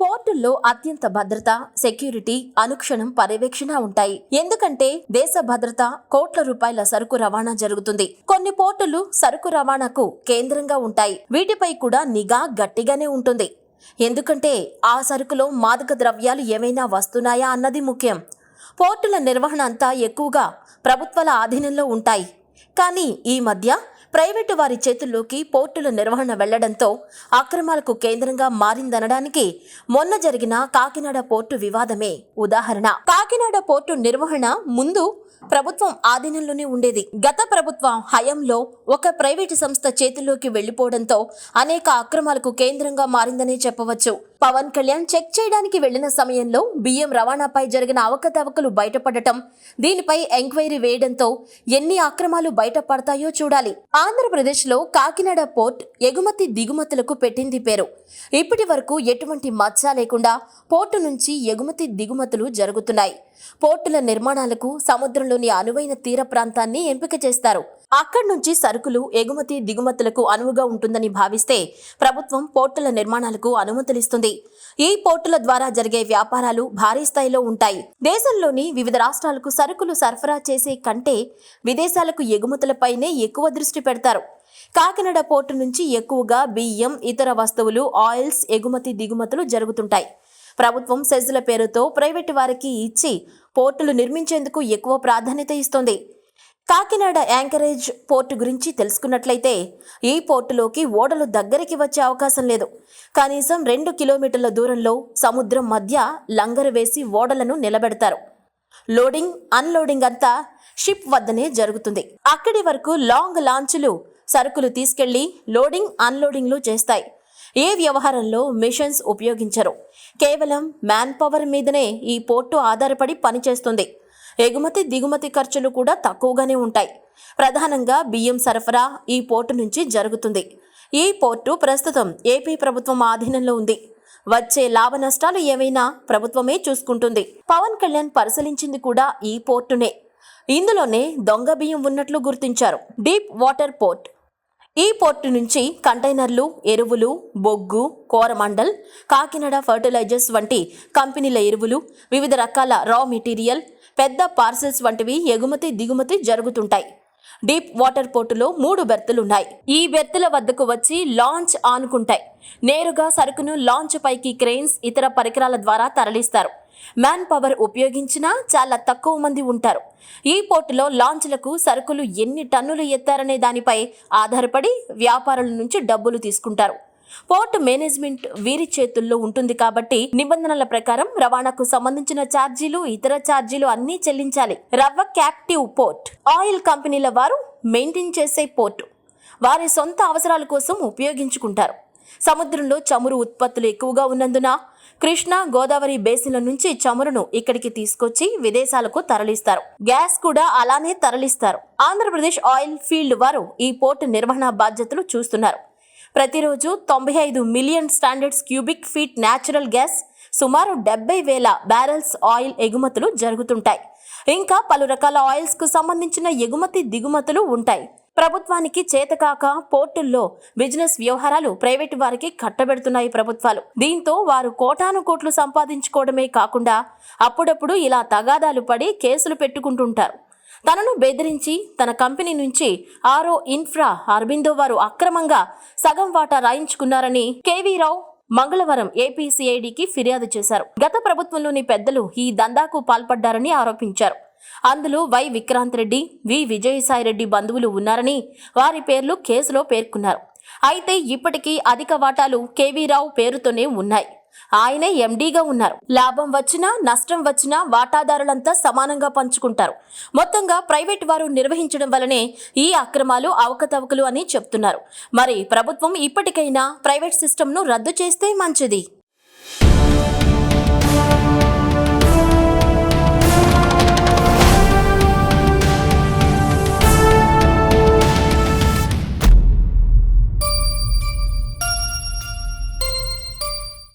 పోర్టుల్లో అత్యంత భద్రత సెక్యూరిటీ అనుక్షణం పర్యవేక్షణ ఉంటాయి. ఎందుకంటే దేశ భద్రత కోట్ల రూపాయల సరుకు రవాణా జరుగుతుంది. కొన్ని పోర్టులు సరుకు రవాణాకు కేంద్రంగా ఉంటాయి. వీటిపై కూడా నిఘా గట్టిగానే ఉంటుంది. ఎందుకంటే ఆ సరుకులో మాదక ద్రవ్యాలు ఏమైనా వస్తున్నాయా అన్నది ముఖ్యం. పోర్టుల నిర్వహణ అంతా ఎక్కువగా ప్రభుత్వాల ఆధీనంలో ఉంటాయి. కానీ ఈ మధ్య ప్రైవేటు వారి చేతుల్లోకి పోర్టుల నిర్వహణ వెళ్ళడంతో అక్రమాలకు కేంద్రంగా మారిందనడానికి మొన్న జరిగిన కాకినాడ పోర్టు వివాదమే ఉదాహరణ. కాకినాడ పోర్టు నిర్వహణ ముందు ప్రభుత్వం ఆధీనంలోనే ఉండేది. గత ప్రభుత్వం హయాంలో ఒక ప్రైవేటు సంస్థ చేతుల్లోకి వెళ్ళిపోవడంతో అనేక అక్రమాలకు కేంద్రంగా మారిందనే చెప్పవచ్చు. పవన్ కళ్యాణ్ చెక్ చేయడానికి వెళ్ళిన సమయంలో బియ్యం రవాణాపై జరిగిన అవకతవకలు బయటపడటం దీనిపై ఎంక్వైరీ వేయడంతో ఎన్ని అక్రమాలు బయటపడతాయో చూడాలి. ఆంధ్రప్రదేశ్లో కాకినాడ పోర్ట్ ఎగుమతి దిగుమతులకు పెట్టింది పేరు. ఇప్పటి వరకు ఎటువంటి మచ్చ లేకుండా పోర్టు నుంచి ఎగుమతి దిగుమతులు జరుగుతున్నాయి. పోర్టుల నిర్మాణాలకు సముద్రంలోని అనువైన తీర ప్రాంతాన్ని ఎంపిక చేస్తారు. అక్కడి నుంచి సరుకులు ఎగుమతి దిగుమతులకు అనువుగా ఉంటుందని భావిస్తే ప్రభుత్వం పోర్టుల నిర్మాణాలకు అనుమతులిస్తుంది. ఈ పోర్టుల ద్వారా జరిగే వ్యాపారాలు భారీ స్థాయిలో ఉంటాయి. దేశంలోని వివిధ రాష్ట్రాలకు సరుకులు సరఫరా చేసే కంటే విదేశాలకు ఎగుమతులపైనే ఎక్కువ దృష్టి పెడతారు. కాకినాడ పోర్టు నుంచి ఎక్కువగా బియ్యం ఇతర వస్తువులు ఆయిల్స్ ఎగుమతి దిగుమతులు జరుగుతుంటాయి. ప్రభుత్వం సెజ్ల పేరుతో ప్రైవేటు వారికి ఇచ్చి పోర్టులు నిర్మించేందుకు ఎక్కువ ప్రాధాన్యత ఇస్తోంది. కాకినాడ యాంకరేజ్ పోర్టు గురించి తెలుసుకున్నట్లయితే ఈ పోర్టులోకి ఓడలు దగ్గరికి వచ్చే అవకాశం లేదు. కనీసం రెండు కిలోమీటర్ల దూరంలో సముద్రం మధ్య లంగరు వేసి ఓడలను నిలబెడతారు. లోడింగ్ అన్లోడింగ్ అంతా షిప్ వద్దనే జరుగుతుంది. అక్కడి వరకు లాంగ్ లాంచ్లు సరుకులు తీసుకెళ్ళి లోడింగ్ అన్లోడింగ్లు చేస్తాయి. ఏ వ్యవహారంలో మిషన్స్ ఉపయోగించరు. కేవలం మ్యాన్ పవర్ మీదనే ఈ పోర్టు ఆధారపడి పనిచేస్తుంది. ఎగుమతి దిగుమతి ఖర్చులు కూడా తక్కువగానే ఉంటాయి. ప్రధానంగా బియ్యం సరఫరా ఈ పోర్టు నుంచి జరుగుతుంది. ఈ పోర్టు ప్రస్తుతం ఏపీ ప్రభుత్వం ఆధీనంలో ఉంది. వచ్చే లాభ నష్టాలు ఏమైనా ప్రభుత్వమే చూసుకుంటుంది. పవన్ కళ్యాణ్ పరిశీలించింది కూడా ఈ పోర్టునే. ఇందులోనే దొంగ బియ్యం ఉన్నట్లు గుర్తించారు. Deep water port. ఈ పోర్టు నుంచి కంటైనర్లు ఎరువులు బొగ్గు కోరమండల్ కాకినాడ ఫర్టిలైజర్స్ వంటి కంపెనీల ఎరువులు వివిధ రకాల రా మెటీరియల్ పెద్ద పార్సెల్స్ వంటివి ఎగుమతి దిగుమతి జరుగుతుంటాయి. డీప్ వాటర్ పోర్టులో మూడు బెర్తులున్నాయి. ఈ బెర్తుల వద్దకు వచ్చి లాంచ్ ఆనుకుంటాయి. నేరుగా సరుకును లాంచ్ పైకి క్రెయిన్స్ ఇతర పరికరాల ద్వారా తరలిస్తారు. మ్యాన్ పవర్ ఉపయోగించినా చాలా తక్కువ మంది ఉంటారు. ఈ పోర్టులో లాంచ్లకు సరుకులు ఎన్ని టన్నులు ఎత్తారనే దానిపై ఆధారపడి వ్యాపారుల నుంచి డబ్బులు తీసుకుంటారు. పోర్టు మేనేజ్మెంట్ వీరి చేతుల్లో ఉంటుంది కాబట్టి నిబంధనల ప్రకారం రవాణాకు సంబంధించిన ఛార్జీలు ఇతర ఛార్జీలు అన్నీ చెల్లించాలి. రవ్వ క్యాప్టివ్ పోర్ట్. ఆయిల్ కంపెనీల వారు మెయింటైన్ చేసే పోర్టు. వారి సొంత అవసరాల కోసం ఉపయోగించుకుంటారు. సముద్రంలో చమురు ఉత్పత్తులు ఎక్కువగా ఉన్నందున కృష్ణా గోదావరి బేసిన్ల నుంచి చమురును ఇక్కడికి తీసుకొచ్చి విదేశాలకు తరలిస్తారు. గ్యాస్ కూడా అలానే తరలిస్తారు. ఆంధ్రప్రదేశ్ ఆయిల్ ఫీల్డ్ వారు ఈ పోర్టు నిర్వహణ బాధ్యతలు చూస్తున్నారు. ప్రతిరోజు తొంభై ఐదు million standards cubic feet natural gas సుమారు డెబ్బై వేల బ్యారెల్స్ ఆయిల్ ఎగుమతులు జరుగుతుంటాయి. ఇంకా పలు రకాల ఆయిల్స్కు సంబంధించిన ఎగుమతి దిగుమతులు ఉంటాయి. ప్రభుత్వానికి చేతకాక పోర్టుల్లో బిజినెస్ వ్యవహారాలు ప్రైవేటు వారికి కట్టబెడుతున్నాయి ప్రభుత్వాలు. దీంతో వారు కోటాను కోట్లు సంపాదించుకోవడమే కాకుండా అప్పుడప్పుడు ఇలా తగాదాలు పడి కేసులు పెట్టుకుంటుంటారు. తనను బెదిరించి తన కంపెనీ నుంచి ఆరో ఇన్ఫ్రా అరబిందో వారు అక్రమంగా సగం వాటా రాయించుకున్నారని కేవీ రావు మంగళవారం ఏపీసీఐడికి ఫిర్యాదు చేశారు. గత ప్రభుత్వంలోని పెద్దలు ఈ దందాకు పాల్పడ్డారని ఆరోపించారు. అందులో వై విక్రాంత్ రెడ్డి వి విజయసాయిరెడ్డి బంధువులు ఉన్నారని వారి పేర్లు కేసులో పేర్కొన్నారు. అయితే ఇప్పటికీ అధిక వాటాలు కేవీ రావు పేరుతోనే ఉన్నాయి. ఆయనే ఎండీగా ఉన్నారు. లాభం వచ్చినా నష్టం వచ్చినా వాటాదారులంతా సమానంగా పంచుకుంటారు. మొత్తంగా ప్రైవేట్ వారు నిర్వహించడం వలనే ఈ అక్రమాలు అవకతవకలు అని చెప్తున్నారు. మరి ప్రభుత్వం ఇప్పటికైనా ప్రైవేట్ సిస్టమ్ను రద్దు చేస్తే మంచిది.